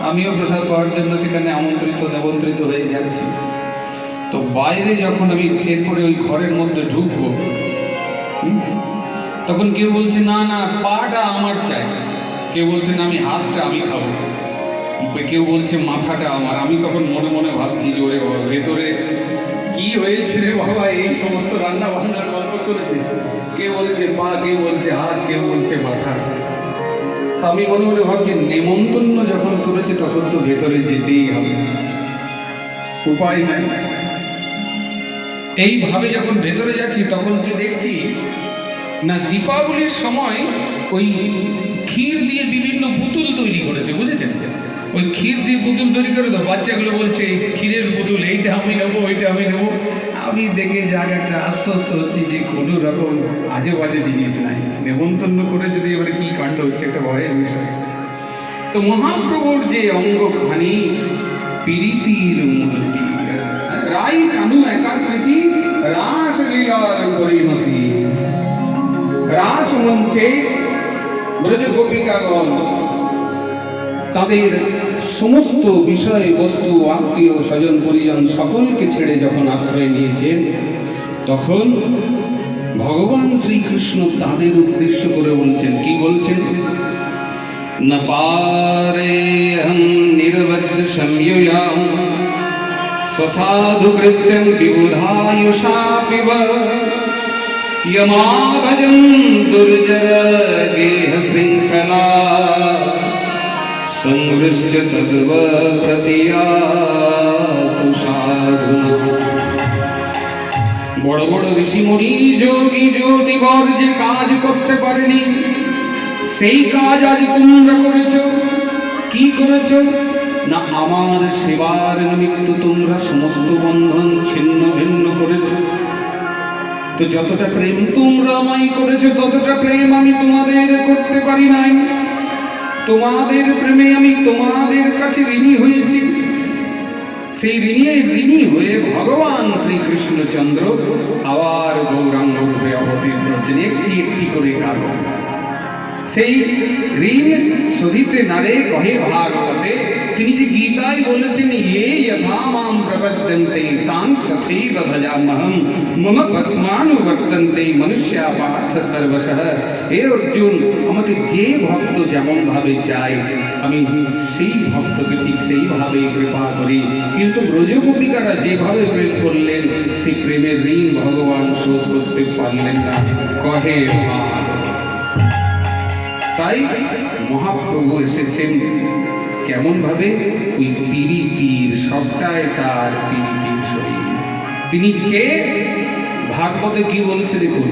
আমিও প্রসাদ পাওয়ার জন্য সেখানে আমন্ত্রিত, নিমন্ত্রিত হয়ে যাচ্ছি। তো বাইরে যখন আমি এরপরে ওই ঘরের মধ্যে ঢুকবো তখন কেউ বলছে, না না, পাটা আমার চাই। কেউ বলছে, না, আমি হাতটা আমি খাব। কেউ বলছে, মাথাটা আমার। আমি তখন মনে মনে ভাবছি যে ওরে বাবা, ভেতরে কি হয়েছে রে বাবা? এই সমস্ত রান্না বান্নার গল্প চলেছে। কেউ বলছে, পা, কেউ বলছে, হাত, কেউ বলছে, মাথা। তা আমি মনে মনে ভাবছি, নেমন্তন্ন করেছে তখন তো ভেতরে যেতেই হবে। উপায় নাই। এইভাবে যখন ভেতরে যাচ্ছি, তখন কি দেখছি? না, দীপাবলির সময় ওই ক্ষীর দিয়ে বিভিন্ন পুতুল তৈরি করেছে, বুঝেছেন? ওই ক্ষীর দিয়ে পুতুল তৈরি করে তো বাচ্চাগুলো বলছে ক্ষীরের পুতুল, এইটা আমি নেব, ওইটা আমি নেব। আমি দেখে যাক, একটা আশ্বস্ত হচ্ছি যে কোনো রকম আজে বাজে জিনিস নাই। নেমন্তন্ন করে যদি এবারে কি কাণ্ড হচ্ছে, একটা ভয়ের বিষয়। তো মহাপ্রভুর যে অঙ্গখানি প্রীতির মূর্তি। রাই কানু একাকৃতি রাসলীলার পরিণতি। রাস মঞ্চে ব্রজ গোপিকাগণ তাদের সমস্ত বিষয় বস্তু আত্মীয় স্বজন, পরিজন সকলকে ছেড়ে যখন আশ্রয় নিয়েছেন, তখন ভগবান শ্রীকৃষ্ণ তাদের উদ্দেশ্য করে বলছেন, কি বলছেন? न पारेऽहं निर्वद् संयुयां स्वसाधुकृत्यं विबुधायुषापि व यमाभजं दुर्जरगेहशृङ्खला संवृश्च तद्व प्रतियातु साधुना বড় বড় ঋষিমণি যোগী জ্যোতিবর যে কাজ করতে পারেনি সেই কাজ আজ তোমরা করেছ। কি করেছ? না, আমার সেবার নিমিত্ত তোমরা সমস্ত বন্ধন ছিন্ন ভিন্ন করেছ। তো যতটা প্রেম তোমরা আমায় করেছ, ততটা প্রেম আমি তোমাদের করতে পারি নাই। তোমাদের প্রেমে আমি তোমাদের কাছে ঋণী হয়েছি। সেই ঋণী ঋণী হয়ে ভগবান শ্রীকৃষ্ণচন্দ্র আবার গৌরাঙ্গ রূপে অবতীর্ণ হচ্ছেন একটি একটি করে কারণ। সেই ঋণ শোধিতে নারে কহে ভাগবতে তিনি যে গীতায় বলেছেন এ যথা মাম প্রবদ্যন্তে তাং তথৈব ভজামহম মম পদ্মানুবর্তন্তে মনুষ্যা পার্থ সর্বশঃ হে অর্জুন আমাকে যে ভক্ত যেমন ভাবে চায় আমি সেই ভক্তকে ঠিক সেইভাবে কৃপা করি কিন্তু ব্রজগোপিকারা যেভাবে প্রেম করলেন সেই প্রেমের ঋণ ভগবান শোধ করতে পারলেন না কহে ভাগবত তাই মহাপ্রভু এসেছেন কেমনভাবে? ওই পিরিতির সবটাই তার পিরিতির শরীর। তিনি কে? ভাগবতে কি বলছে দেখুন।